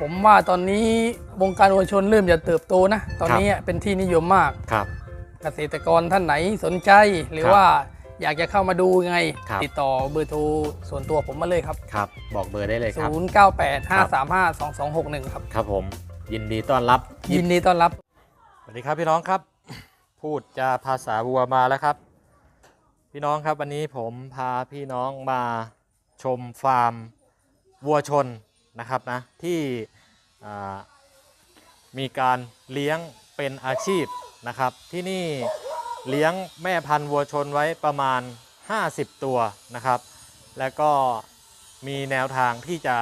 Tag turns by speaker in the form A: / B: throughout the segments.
A: ผมว่าตอนนี้วงการวัวชนเริ่มจะเติบโตนะ ตอนนี้เป็นที่นิยมมาก
B: ครับ
A: เกษตรกรท่านไหนสนใจหรือ
B: ครับ
A: ว่าอยากจะเข้ามาดูยังไง
B: ครับ
A: ติดต่อเบอร์โทรส่วนตัวผมมาเลยครับ
B: ครับ บอกเบอร์ได้เลยครับ
A: 0985352261 ครับ
B: ครับผม ยินดีต้อนรับ
A: ยินดีต้อนรับ
B: สวัสดีครับพี่น้องครับ พูดจาภาษาวัวมาแล้วครับ พี่น้องครับวันนี้ผมพาพี่น้องมาชมฟาร์ม วัวชน นะครับนะที่อ่ามีการเลี้ยงเป็นอาชีพนะครับ ที่นี่เลี้ยงแม่พันธุ์วัวชนไว้ประมาณ 50 ตัวนะครับ แล้วก็มีแนวทางที่จะ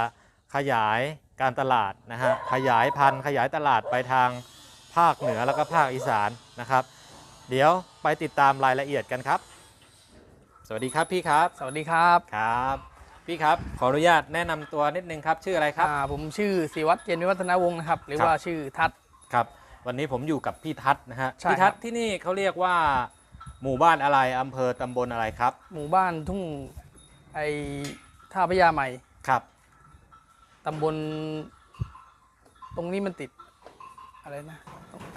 B: ขยายการตลาดนะฮะขยายพันธุ์ขยายตลาดไปทางภาคเหนือแล้วก็ภาคอีสานนะครับ เดี๋ยวไปติดตามรายละเอียดกันครับ สวัสดีครับพี่ครับ
A: สวัสดีครับ
B: ครับ พี่ครับ ขออนุญาตแนะนำตัวนิดนึงครับ ชื่ออะไรครับ
A: อ่าผมชื่อศิวัตรเจนวิวัฒนาวงศ์นะครับ หรือ
B: ครับ
A: ว่าชื่อทัศน์
B: ครับ วันนี้ผมอยู่กับพี่ทัศน์นะฮะ
A: ใช่
B: พี่ทัศ
A: ครั
B: น์
A: บ
B: ที่นี่เขาเรียกว่า หมู่บ้านอะไรอำเภอตำบลอะไรครับ
A: หมู่บ้านทุ่งไอท่าพระยาใหม่
B: ครับ
A: ตำบล ตรงนี้มันติด อะไรนะ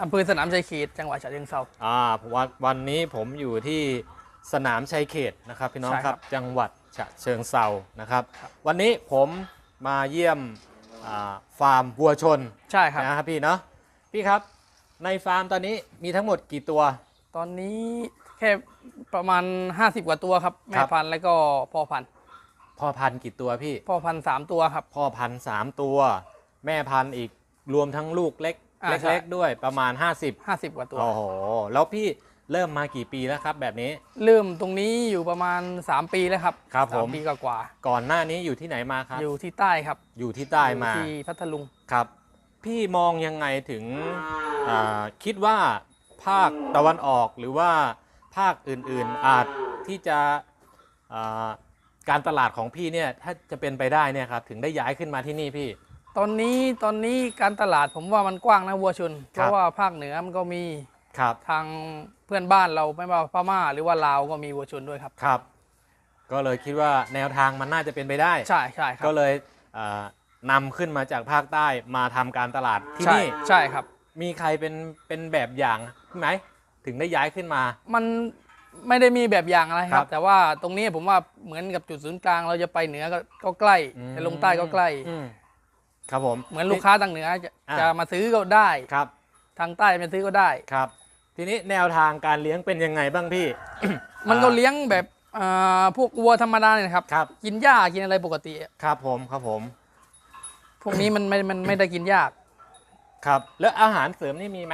A: อำเภอสนามชัยเขตจังหวัดฉะเชิงเทรา
B: อ่าวันวันนี้ผมอยู่ที่สนามชัยเขตนะครับพี่น้อง
A: ใช่
B: ค
A: ครั
B: รับ บ จังหวัด ฉะเชิงเซานะครับ
A: ครับ
B: วันนี้ผมมาเยี่ยมอ่าฟาร์มวัวชน
A: ใช่ครับ
B: นะครับพี่เนาะพี่ครับในฟาร์มตอนนี้มีทั้งหมดกี่ตัว
A: ตอนนี้แค่ประมาณ 50 กว่าตัวครับ แม่
B: ครับ
A: พันธุ์แล้วก็พ่อพันธุ์
B: พ่อพันธุ์กี่ตัวพี่
A: พ่อพันธุ์สามตัวครับ
B: พ่อพันธุ์สามตัว แม่พันธุ์อีกรวมทั้งลูกเล็ก
A: อ่าใช่
B: เล็กๆด้วยประมาณ 50
A: 50 กว่าตัว
B: โอ้โหแล้วพี่ เริ่มมากี่ปีแล้วครับ แบบนี้
A: เริ่มตรงนี้อยู่ประมาณ 3 ปีแล้วครับ
B: ครับ
A: สา
B: ผมม
A: ปีกว่า
B: ก่อนหน้านี้อยู่ที่ไหนมาครับ
A: ๆอยู่ที่ใต้ครับ
B: อยู่ที่ใต้มา
A: อยู่ที่พัทลุง
B: ครับ พี่มองยังไงถึงอ่าคิดว่าภาคตะวันออกหรือว่าภาคอื่นๆอาจที่จะอ่าการตลาดของพี่เนี่ยถ้าจะเป็นไปได้เนี่ยครับถึงได้ย้ายขึ้นมาที่นี่พี่
A: ตอนนี้ตอนนี้การตลาดผมว่ามันกว้างนะวัวชน เพ
B: ครับ
A: ราะว่าภาคเหนือมันก็มี
B: ครับ
A: ทางเพื่อนบ้านเราไม่ว่าพม่าหรือว่าลาวก็มีวัวชนด้วยครับ
B: ครับ ก็เลยคิดว่าแนวทางมันน่าจะเป็นไปได้
A: ใช่ใช่ครับ
B: ก็เลยเอ่อนำขึ้นมาจากภาคใต้มาทำการตลาดที่
A: ใช่
B: นี่
A: ใช่ครับ
B: มีใครเป็นเป็นแบบอย่างไหมถึงได้ย้ายขึ้นมา
A: มันไม่ได้มีแบบอย่างอะไรค
B: ครั
A: รับ
B: บ
A: แต่ว่าตรงนี้ผมว่าเหมือนกับจุดศูนย์กลางเราจะไปเหนือก็ก็ใกล้
B: อืม
A: จะลงใต้ก็ใกล้
B: อืมครับผม
A: เหมือนลูกค้าทางเหนือจะ
B: อ่า
A: จะมาซื้อก็ได้
B: ครับ
A: ทางใต้มาซื้อก็ได้
B: ครับ ทีนี้แนวทางการเลี้ยงเป็นยังไงบ้างพี่
A: มันก็เลี้ยงแบบอ่าพวกวัวธรรมดาเนี่ยนะครับ
B: ครับ
A: กินหญ้ากินอะไรปกติ
B: ครับผมครับผม
A: พวกนี้มันไม่มันไม่ได้กินยาก
B: ครับ แล้วอาหารเสริมนี่มีไหม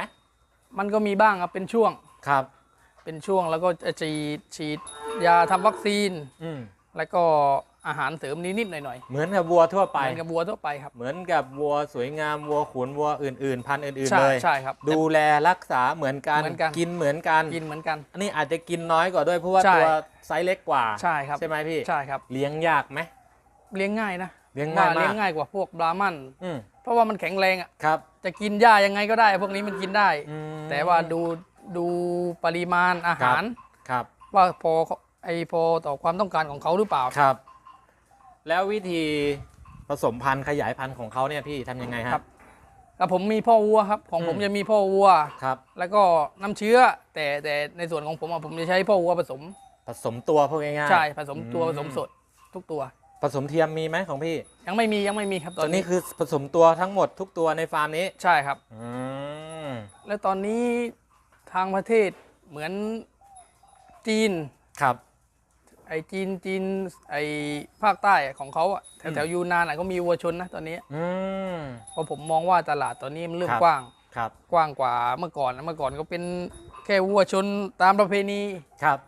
A: มันก็มีบ้างครับเป็นช่วง
B: ครับ
A: เป็นช่วงแล้วก็จะฉีดฉีดยาทำวัคซีน
B: อืม
A: แล้วก็ อาหารเสริมนิดๆหน่อย
B: เหมือนกับวัวทั่ว
A: ๆ
B: ไป
A: เหมือนกับวัวทั่วไปครับ
B: เหมือนกับวัวสวยงามวัวขุนวัวอื่นๆ พันธุ์อื่น
A: ใช่
B: ๆเลย
A: ใช่ครับ
B: ดูแลรักษาเหมือนกัน
A: เหมือนกัน
B: กินเหมือนกัน
A: กินเหมือนกัน
B: อันนี้อาจจะกินน้อยกว่าด้วยเพราะว่า
A: ใช่
B: ตัวไซส์เล็กกว่า
A: ใช่ครับ
B: ใช่ไหมพี่
A: ใช่ครับ
B: เลี้ยงยากไหม
A: เลี้ยงง่ายนะ
B: เลี้ยงง่าย
A: ว่
B: มาก
A: เลี้ยงง่ายกว่าพวกบราหมัน
B: อืม
A: เพราะว่ามันแข็งแรงอะ
B: ครับ
A: จะกินหญ้ายังไงก็ได้ พวกนี้มันกินได้
B: อืม
A: แต่ว่าดูดูปริมาณอาหาร
B: ครับ
A: ว่าพอไอพอต่อความต้องการของเขาหรือเปล่า
B: ครับ แล้ววิธีผสมพันธุ์ขยายพันธุ์ของเขาเนี่ยพี่ทำยังไงฮะ
A: ครับ แล้วผมมีพ่อวัวครับ ของผม
B: อืม
A: จะมีพ่อวัว
B: ครับ
A: แล้วก็น้ำเชื้อ แต่แต่ในส่วนของผมอะผมจะใช้พ่อวัวผสม
B: ผสมตัวพวกง่ายๆ
A: ใช่ผสมตัว
B: อืม
A: ผสมสดทุกตัว
B: ผสมเทียมมีไหมของพี่
A: ยังไม่มียังไม่มีครับ
B: ต
A: ต
B: อ
A: อนน
B: นี้
A: นี้
B: คือผสมตัวทั้งหมดทุกตัวในฟาร์มนี้
A: ใช่ครับ
B: อืม
A: แล้วตอนนี้ทางประเทศเหมือนจีน
B: ครับ
A: ไอจีนจีนไอภาคใต้อะของเขาอะแถ
B: อื
A: ว
B: ม
A: แถวยูนานอะก็มีวัวชนนะตอนนี้
B: อืม
A: เพราะผมมองว่าตลาดตอนนี้มันเริ่ม
B: ครับ
A: กว้าง
B: ครับ
A: กว้างกว่าเมื่อก่อนนะเมื่อก่อนก็เป็นแค่วัวชนตามประเพณี
B: ครับ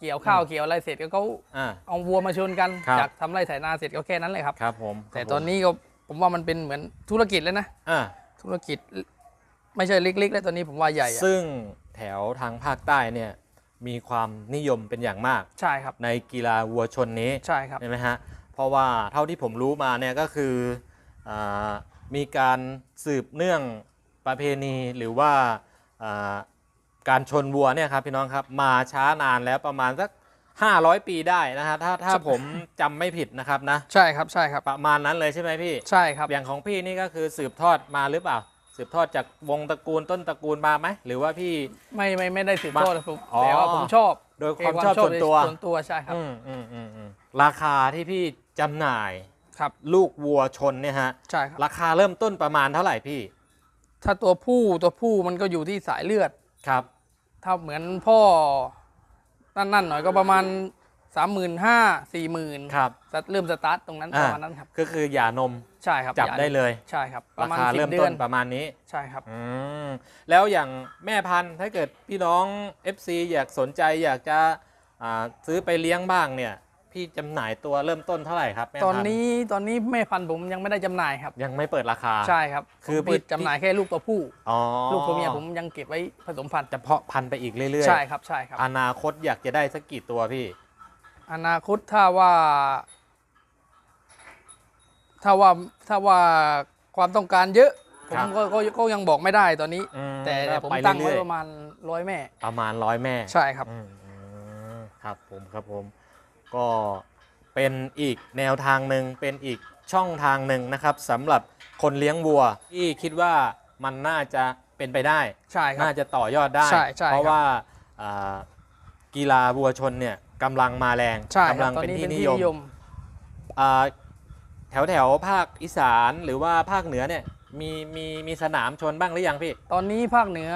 A: เกี่ยวข้าวเกี่ยวอะไรเสร็จก็เขา
B: อ่า
A: เอาวัวมาชนกัน
B: ครับ
A: จากทำไร่ไถนาเสร็จก็แค่นั้นเลยครับ
B: ครับผม
A: แต่
B: ครับผม
A: ตอนนี้ก็ผมว่ามันเป็นเหมือนธุรกิจแล้วนะ
B: อ่า
A: ธุรกิจไม่ใช่เล็กๆแล้วตอนนี้ผมว่าใหญ่อะ
B: ซึ่งแถวทางภาคใต้เนี่ย มีความนิยมเป็นอย่างมาก
A: ใช่ครับ
B: ในกีฬาวัวชนนี้
A: ใช่ครับ
B: ใช่ไหมฮะเพราะว่าเท่าที่ผมรู้มาเนี่ยก็คืออามีการสืบเนื่องประเพณีหรือว่าอ่าการชนวัวเนี่ยครับพี่น้องครับมาช้านานแล้วประมาณสัก 500 ปีได้นะฮะถ้าถ้า
A: ใช่
B: ผมจำไม่ผิดนะครับนะ
A: ใช่ครับใช่ครับ
B: ประมาณนั้นเลยใช่ไหมพี่
A: ใช่ครับ
B: อย่างของพี่นี่ก็คือสืบทอดมาหรือเปล่า สืบทอดจากวงตระกูลต้นตระกูลมาไหมหรือว่าพี่
A: ไม่ไม่ไม่ได้สืบทอดผม
B: อ๋อ
A: แต่ว่าผมชอบ
B: โดยความชอบส่วนตัว
A: ส่วนตัวใช่ครับ
B: อืมอืมอืมอืมราคาที่พี่จำหน่าย
A: ครับ
B: ลูกวัวชนเนี่ยฮะ
A: ใช่ครับ
B: ราคาเริ่มต้นประมาณเท่าไหร่พี่
A: ถ้าตัวผู้ตัวผู้มันก็อยู่ที่สายเลือด
B: ครับ
A: ถ้าเหมือนพ่อนั่นๆหน่อยก็ประมาณ สามหมื่นห้าสี่หมื่น
B: ครับ
A: เริ่มสตาร์ทตรงนั้น
B: อ่า
A: ประมาณนั้นครับ
B: ก็คือหย่านม
A: ใช่ครับ
B: จับ
A: อา
B: ได้เลย
A: ใช่ครับป
B: รา
A: ระมาณ
B: คา
A: สิ
B: เริ่ม
A: บเดื
B: ต้
A: อนน
B: ประมาณนี้
A: ใช่ครับ
B: อืมแล้วอย่างแม่พันธุ์ถ้าเกิดพี่น้อง FC อยากสนใจอยากจะอ่าซื้อไปเลี้ยงบ้างเนี่ยพี่จำหน่ายตัวเริ่มต้นเท่าไหร่ครับแม่
A: ตอน
B: พัธุ์
A: นี้ตอนนี้แม่พันธุ์ผมยังไม่ได้จำหน่ายครับ
B: ยังไม่เปิดราคา
A: ใช่ครับ
B: คือ
A: ผมเปิด
B: พี่
A: จำหน่ายแค่ลูกตัวผู้
B: อ๋อ
A: ลูกตัวเมียผมยังเก็บไว้ผสมพันธุ์
B: จะเพาะพันธุ์ไปอีกเรื่อยๆ
A: ใช่ครับใช่ครับ
B: อนาคตอยากจะได้สักกี่ตัวพี่
A: อนาคตถ้าว่า ถ้าว่าถ้าว่าความต้องการเยอะผ
B: ครั
A: ม
B: บ
A: ก็ก็ก็ยังบอกไม่ได้ตอนนี้
B: อื
A: แต่แต่ผม
B: ก็
A: ตั้งไว้
B: เอยๆ
A: ประมาณร้อยแม่
B: ประมาณร้อยแม่
A: ใช่ครับ
B: อืมอืมครับผมครับผมก็เป็นอีกแนวทางหนึ่งเป็นอีกช่องทางหนึ่งนะครับสำหรับคนเลี้ยงวัว ที่คิดว่ามันน่าจะเป็นไปได้
A: ใช่ครับ
B: น่าจะต่อยอดได้
A: ใช่ใช่
B: เพราะ
A: ครับ
B: ว่าอ่ากีฬาวัวชนเนี่ย กำลังมาแรง
A: ใช่ค
B: กำ
A: รั
B: ลั
A: บ
B: ง
A: ตอน
B: เป็น
A: นี้
B: ที่
A: เป็น
B: นิ
A: ที่
B: ยม
A: นิยม
B: อ่าแถวแถวภาคอีสานหรือว่าภาคเหนือเนี่ยมีมีมีสนามชนบ้างหรือยังพี่
A: ตอนนี้ภาคเหนือ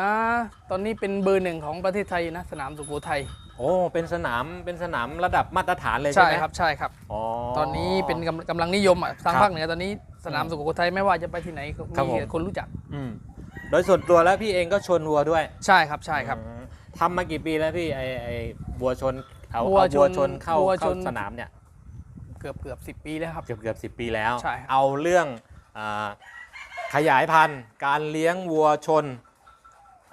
A: ตอนนี้เป็นเบอร์หนึ่งของประเทศไทยนะสนามสุโขทัย
B: โอ้เป็นสนามเป็นสนามระดับมาตรฐานเลยใช่
A: ใช่
B: ไหม
A: ครับใช่ครับ
B: อ๋อ
A: ตอนนี้เป็นกำกำลังนิยมอะทาง
B: ครับ
A: ภาคเหนือตอนนี้สนามสุโขทัยไม่ว่าจะไปที่ไหนก็
B: ครับผม
A: มีคนรู้จัก
B: อืมโดยส่วนตัวแล้วพี่เองก็ชนวัวด้วย
A: ใช่ครับใช่ครับ
B: อืม ทำมากี่ปีแล้วพี่ไอไอวัวชนเอา
A: วัว
B: เอาวัว
A: ชน
B: ชนเข้า
A: วัวช
B: เข้าน สนามเนี่ย
A: เกือบเกือบสิบปีแล้วครับ
B: เกือบเกือบสิปีแล้ว
A: ใช่ครับ
B: เอาเรื่องอาขยายพันธุ์การเลี้ยงวัวชน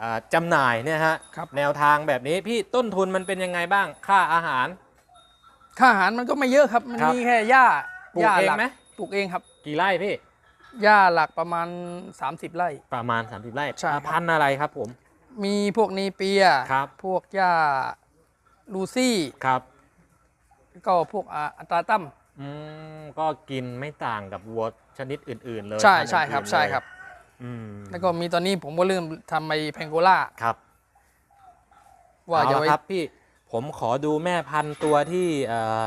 B: อ่าจำหน่ายเนี่ยฮะ
A: ครับ
B: แนวทางแบบนี้พี่ต้นทุนมันเป็นยังไงบ้างค่าอาหาร
A: ค่าอาหารมันก็ไม่เยอะครับ มัน
B: ครับ
A: มีแค่หญ้า
B: ปลูก
A: หญ้า
B: เอง
A: หลัก
B: ไหม
A: ปลูกเองครับ
B: กี่ไร่พี่
A: หญ้าหลักประมาณ 30 ไร่
B: ประมาณ 30 ไร่
A: ใช่ครับ
B: พันธุ์อะไรครับผม
A: มีพวกนีเปีย
B: ครับ
A: พวกหญ้าลูซี่
B: ครับ
A: ก็พวกอ่าอัตราตั้ม
B: อืมก็กินไม่ต่างกับวัวชนิดอื่น ๆ เลย
A: ใช่
B: พันธุ์
A: ใช่ครับ
B: อื่นๆ
A: ใช่
B: เลย
A: ครับ
B: อืม
A: แล้วก็มีตอนนี้ผมก็เริ่มทำไอ้แพงโกล่า
B: ครับ
A: ว่า
B: เอา
A: จะ
B: ละ
A: ไว้
B: ครับพี่ผมขอดูแม่พันธุ์ตัวที่เอ่อ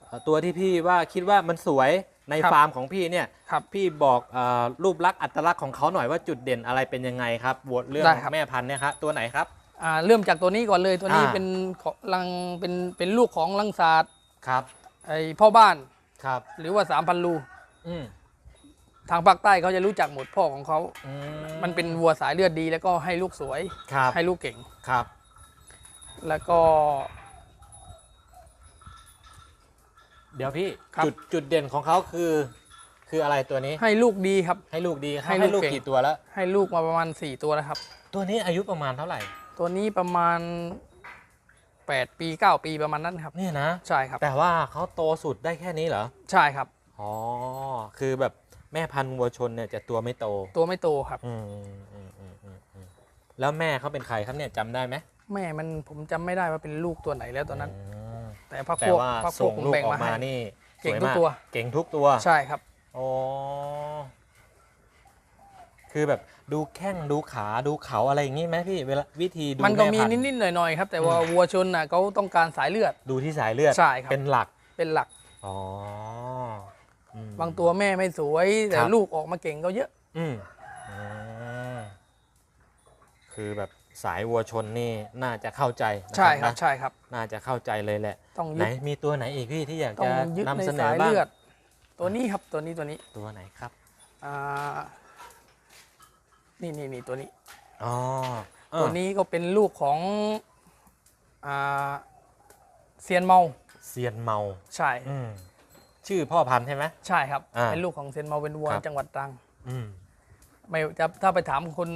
B: เอ่อตัวที่พี่ว่าคิดว่ามันสวย ในฟาร์มของพี่เนี่ย
A: ครับ
B: พี่บอกเออรูปลักษณ์อัตลักษณ์ของเขาหน่อยว่าจุดเด่นอะไรเป็นยังไงครับบทเรื่อง
A: ได้ครับ
B: แม่พันธุ์เนี่ยครับตัวไหนครับ
A: อ่าเริ่มจากตัวนี้ก่อนเลยตัวนี้
B: อ่า
A: เป็นของลังเป็นเป็นลูกของลังศาสตร์
B: ครับ
A: ไอ้พ่อบ้าน
B: ครับ
A: หรือว่าสามพันลู
B: อืม
A: ทางภาคใต้เขาจะรู้จักหมดพ่อของเขา
B: อื
A: มันเป็นวัวสายเลือดดี แล้วก็ให้ลูกสวย
B: ครับ
A: ให้ลูกเก่ง
B: ครับ
A: แล้วก็
B: เดี๋ยวพี่
A: ครับ
B: จุดจุดเด่นของเขาคือ คืออะไรตัวนี้
A: ให้ลูกดีครับ
B: ให้ลูกดี
A: ให้
B: ให้
A: ลู
B: ลู
A: ก
B: ก
A: เก่ง
B: กี่ตัวแล้ว
A: ให้ลูกมาประมาณ 4 ตัวแล้วครับ
B: ตัวนี้อายุประมาณเท่าไหร่
A: ตัวนี้ประมาณ 8 ปี 9 ปีประมาณนั้นครับ
B: เนี่ยนะ
A: ใช่ครับ
B: แต่ว่าเขาโตสุดได้แค่นี้เหรอ
A: ใช่ครับ
B: อ๋อ คือแบบแม่พันธุ์วัวชนเนี่ยจะตัวไม่โต
A: ตัวไม่โตครับ
B: อืมอืมอืมอืมอืมแล้วแม่เขาเป็นใครครับเนี่ยจำได้ไหม
A: แม่มันผมจำไม่ได้ว่าเป็นลูกตัวไหนแล้วตอนนั้น
B: อืม
A: แต่พัก
B: แต่
A: พวก
B: ว่า
A: พักพว
B: ส่
A: ก
B: ง
A: ผม
B: ลูก
A: แบ่ง
B: ออ
A: มาก
B: มา
A: ให้
B: นี่
A: เก่ง
B: สย
A: ทุก
B: มา
A: ตัว
B: เก่งทุกตัว
A: ใช่ครับ
B: โอ้คือแบบดูแข้งดูขาดูเขาอะไรอย่างงี้ไหมพี่เวลาวิธีดู
A: มันก็มี
B: แพัธุ์
A: นิดๆหน่อยๆครับ แต่ว่าวัวชนน่ะเขาต้องการสายเลือด
B: ดูที่สายเลือด
A: ใช่ครับ
B: เป็นหลัก
A: เป็นหลัก
B: อ๋ออืม
A: บางตัวแม่ไม่สวย แต่
B: ครับ
A: ลูกออกมาเก่งก็เยอะ
B: อืมอืมคือแบบ สายวัวชนนี่น่าจะเข้าใจนะ
A: ใช่ครับ
B: นะ
A: ใช่ครับ
B: น่าจะเข้าใจเลยแหละ
A: ต้อง
B: ไหน
A: ยึด
B: มีตัวไหนอีกพี่ที่อยาก
A: ต้อ
B: จะ
A: งยึดใน
B: นำเสนอ
A: สาย
B: บ้าง
A: เลือด ตัวนี้ครับตัวนี้ตัวนี้
B: ตัวไหนครับ
A: อ่านี่นี่นี่ตัวนี้
B: อ๋อเออ
A: ตัวนี้ก็เป็นลูกของอ่าเซียนเมา
B: เซียนเมา
A: ใช่
B: อืมชื่อพ่อพันธุ์ใช่ไหม
A: ใช่ครับ
B: อ่า
A: เป็นลูกของเซียนเมาเป็นวัว
B: ครับ
A: จังหวัดตรัง
B: อืม
A: ไม่จะถ้าไปถามคน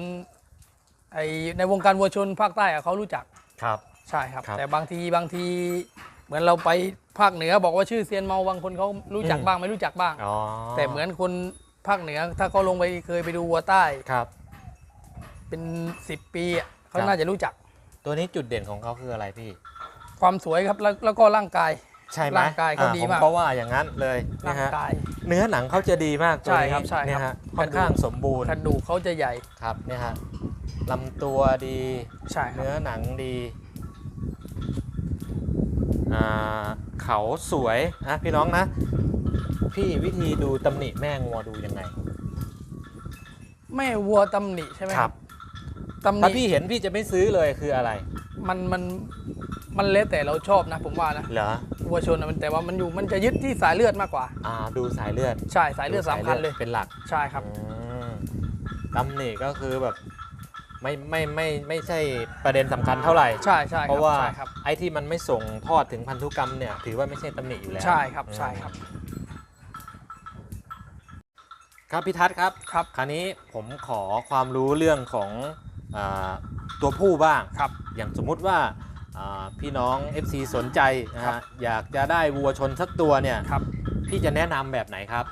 A: ไอในวงการวัวชนภาคใต้อะเขารู้จัก
B: ครับ
A: ใช่ครับ
B: ครับ
A: แต่บางทีบางทีเหมือนเราไปภาคเหนือบอกว่าชื่อเซียนเมาบางคนเขารู้จัก
B: อืม
A: บ้างไม่รู้จักบ้าง
B: อ๋อ
A: แต่เหมือนคนภาคเหนือถ้าเขาลงไปเคยไปดูวัวใต้
B: ครับ
A: เป็นสิบปีอะเขา
B: ครับ
A: น่าจะรู้จัก
B: ตัวนี้จุดเด่นของเขาคืออะไรพี่
A: ความสวยครับแล้วแล้วก็ร่างกาย
B: ใช่ไหม
A: ร่างกายเขา
B: อ่
A: ดี
B: ผม
A: มาก
B: ก็ว่าอย่างนั้นเลย
A: ร่า
B: นะ
A: ง
B: ฮะ
A: กาย
B: เนื้อหนังเขาจะดีมากตัว
A: ใช่
B: นี้
A: ครับใช่ครับ
B: เนี่ยฮะค่อนข้างสมบูรณ์
A: กระดูกเขาจะใหญ่
B: ครับเนี่ยฮะ ลำตัวดี
A: ใช่ครับ
B: เนื้อหนังดีอ่าเขาสวยนะพี่น้องนะ พี่วิธีดูตำหนิแม่งัวดูยังไง
A: แม่วัวตำหนิใช่ไหมตำห
B: ถ้า
A: นิ
B: พี่เห็นพี่จะไม่ซื้อเลยคืออะไร
A: มันมันมันแล้วแต่เราชอบนะ ผมว่านะ
B: เหรอ
A: วัวชนน่ะมันแต่ว่ามันอยู่มันจะยึดที่สายเลือดมากกว่า
B: อ่าดูสายเลือด
A: ใช่สายเลือด
B: ดู
A: สำคัญเลย
B: เป็นหลัก
A: ใช่ครับ
B: อืมตำหนิก็คือแบบ ไม่ไม่ไม่ไม่ใช่ประเด็นสำคัญเท่าไหร่
A: ใช่ใช่ค
B: เพ
A: รับ
B: ราะว่า
A: ใช่ครับ
B: ไอ้ที่มันไม่ส่งทอดถึงพันธุกรรมเนี่ยถือว่าไม่ใช่ตำหนิอยู่แล้ว
A: ใช่ครับใช่ครับ
B: ครับพี่ทัศน์ครับ
A: ครับ
B: คราวนี้ผมขอความรู้เรื่องของอาตัวผู้บ้าง
A: ครับ
B: อย่างสมมุติว่าอ่าพี่น้อง FC สนใจนะ
A: ครั
B: ฮะ
A: บ
B: อยากจะได้วัวชนสักตัวเนี่ย
A: ครับ
B: พี่จะแนะนำแบบไหนครับ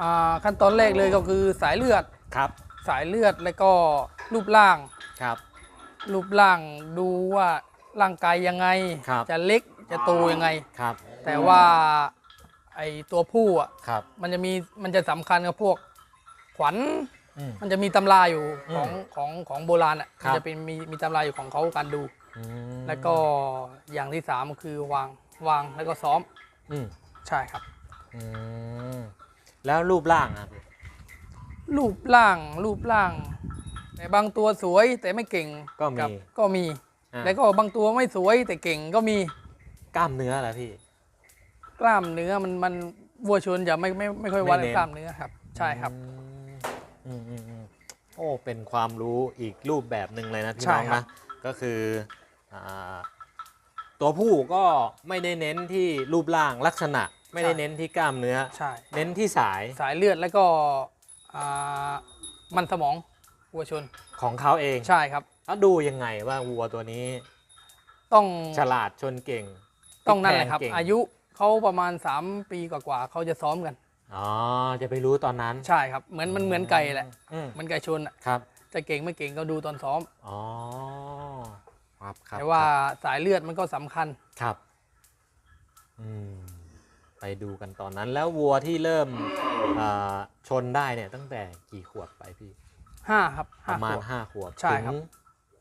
A: อ่าขั้นตอนแรกเลยก็คือสายเลือด
B: ครับ
A: สายเลือดแล้วก็ รูปร่าง
B: ครับ
A: รูปร่างดูว่าร่างกายยังไง
B: ครับ
A: จะเล็กจะโตยังไง
B: ครับ
A: แต่ว่าไอตัวผู้อะ
B: ครับ
A: มันจะมีมันจะสำคัญกับพวกขวัญ
B: อืม
A: มันจะมีตำราอยู่
B: อืม
A: ของของของโบราณอะ
B: ครั
A: มั
B: บ
A: จะเป็นมีมีตำราอยู่ของเขาการดู
B: อืม
A: แล้วก็อย่างที่สามคือวางวางแล้วก็ซ้อม
B: อืม
A: ใช่ครับ
B: อืมแล้วรูปร่างอะพี่
A: รูปร่างรูปร่าง แต่บางตัวสวยแต่ไม่เก่ง
B: ก็มี
A: บก็มี
B: อะ
A: แล้วก็บางตัวไม่สวยแต่เก่งก็มี
B: กล้ามเนื้อเหรอพี่
A: กล้ามเนื้อมันมันวัวชนจะไม่ไม่ไม่ค่อยวัด
B: ไม่เน้น
A: กล้ามเนื้อครับ ใช่ครับ
B: อืมอืมอืมโอ้ เป็นความรู้อีกรูปแบบหนึ่งเลยนะพี่
A: ใช่
B: น้อง
A: ครั
B: นะ
A: บ
B: ก็คืออาตัวผู้ก็ไม่ได้เน้นที่รูปร่างลักษณะ ไม่ได้เน้นที่กล้ามเนื้อ
A: ใช่
B: เน้นที่สาย
A: สายเลือดแล้วก็อ่ามันสมอง วัวชน
B: ของเขาเอง
A: ใช่ครับ
B: แล้วดูยังไงว่าวัวตัวนี้
A: ต้อง
B: ฉลาดชนเก่ง
A: ต้องนั่นแหละครับ
B: พลิกแพลงเก่ง
A: อายุเขาประมาณ 3 ปีกว่าๆเขาจะซ้อมกัน
B: อ๋อจะไปรู้ตอนนั้น
A: ใช่ครับ เหมือนมันเหมือนไก่แหละ
B: อืม
A: เหมันไก่ชนอะ
B: ครับ
A: จะเก่งไม่เก่งก็ดูตอนซ้อม
B: อ๋อครับครับ
A: แต่ว่า
B: ครับ
A: สายเลือดมันก็สำคัญ
B: ครับอืมไปดูกันตอนนั้นแล้ววัวที่เริ่มอ่าชนได้เนี่ยตั้งแต่กี่ขวบไปพี่
A: 5ครับ
B: ประ
A: 5
B: มา
A: ข
B: ณ
A: วบ
B: ห้าขวบ
A: ใช่ครับ
B: ถึง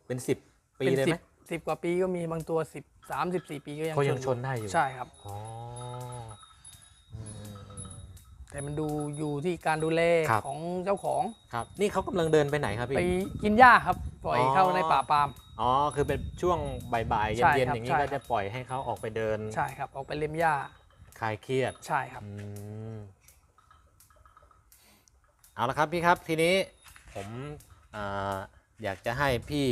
B: เป็นสิบปี
A: เป็น
B: เลย
A: สิ
B: ไหม
A: บสิบกว่าปีก็มีบางตัว10 3 14ปีก็ยัง
B: เขายัง
A: อ
B: ชนได้อยู่
A: ใช่ครับ
B: อ๋ออืม
A: แต่มันดูอยู่ที่การดูแล
B: ครับ
A: ของเจ้าของ
B: ครับ นี่เขากำลังเดินไปไหนครับ
A: ไป
B: พี่
A: กินหญ้าครับ ปล่อย
B: อ๋อ
A: เข้าในป่าปาล์ม
B: อ๋อ คือเป็นช่วงบ่ายๆ
A: ใช่
B: เย็น
A: ครั
B: ๆ
A: บ
B: อย่างนี้
A: ใช่
B: ก็
A: ครับ
B: จะปล่อยให้เขาออกไปเดิน
A: ใช่ครับออกไปเล็มหญ้า
B: คลายเครียด
A: ใช่ครับ
B: อืม เอาละครับพี่ครับทีนี้ ผมอาอยากจะให้พี่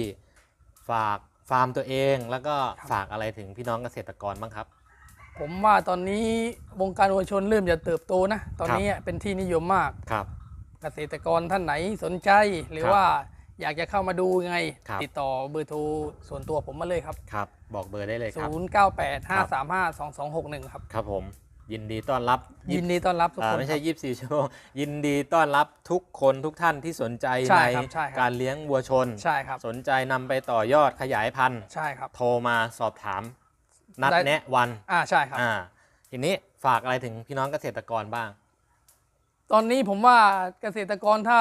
B: ฝากฟาร์มตัวเองแล้วก็
A: ครับ
B: ฝากอะไรถึงพี่น้องเกษตรกรบ้างครับ
A: ผมว่าตอนนี้วงการวัวชนเริ่มจะเติบโตนะ ตอนนี้เป็นที่นิยมมาก
B: ครับ
A: เกษตรกรท่านไหนสนใจหรือ
B: ครับ
A: ว่าอยากจะเข้ามาดูยังไง
B: ครับ
A: ติดต่อเบอร์โทรส่วนตัวผมมาเลยครับ
B: ครับ บอกเบอร์ได้เลยครับ
A: 0985352261 ครับ
B: ครับผม ยินดีต้อนรับ
A: ยินดีต้อนรับทุก
B: อ่า
A: คน
B: ไม่ใช่
A: ครับ
B: 24ชั่วโมงยินดีต้อนรับทุกคนทุกท่านที่สนใจ
A: ใช่
B: ใน
A: ครับใช่ครับ
B: การเลี้ยงวัวชน
A: ใช่ครับ
B: สนใจนำไปต่อยอดขยายพันธุ์
A: ใช่ครับ
B: โทรมาสอบถามนัด
A: ได้
B: แนะวัน
A: อ่าใช่ครับ
B: อ่าทีนี้ฝากอะไรถึงพี่น้องเกษตรกรบ้าง
A: ตอนนี้ผมว่าเกษตรกรถ้า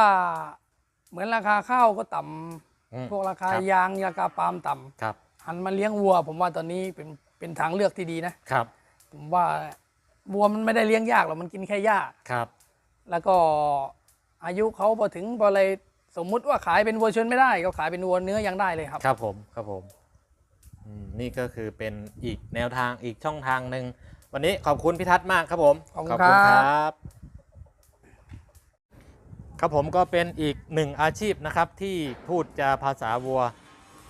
A: เหมือนราคาข้าวก็ต่
B: อืมำ
A: พวกราคา
B: ครับ
A: ยางราคาปาล์มต่
B: ครับำ
A: หันมาเลี้ยงวัว ผมว่าตอนนี้เป็นเป็นทางเลือกที่ดีนะ
B: ครับ
A: ผมว่า วัวมันไม่ได้เลี้ยงยากหรอกมันกินแค่หญ้า
B: ครับ
A: แล้วก็อายุเขาพอถึงพออะไรสมมุติว่าขายเป็นวัวชนไม่ได้ ก็ขายเป็นวัวเนื้อยังได้เลยครับ
B: ครับผมครับผมอืมนี่ก็คือเป็นอีกแนวทางอีกช่องทางหนึ่งวันนี้ขอบคุณพี่ทัศน์มากครับผม
A: ขอบคุณครับ
B: บครับผมก็เป็นอีกหนึ่งอาชีพนะครับ ที่พูดจาภาษาวัว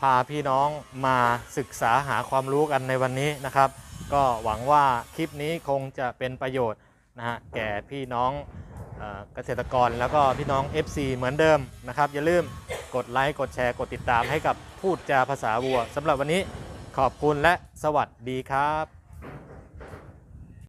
B: พาพี่น้องมาศึกษาหาความรู้กันในวันนี้นะครับ ก็หวังว่าคลิปนี้คงจะเป็นประโยชน์นะฮะแก่พี่น้องเกษตรกรแล้วก็พี่น้อง FC เหมือนเดิมนะครับ อย่าลืมกดไลค์กดแชร์กดติดตามให้กับพูดจาภาษาวัวสำหรับวันนี้ขอบคุณและสวัสดีครับ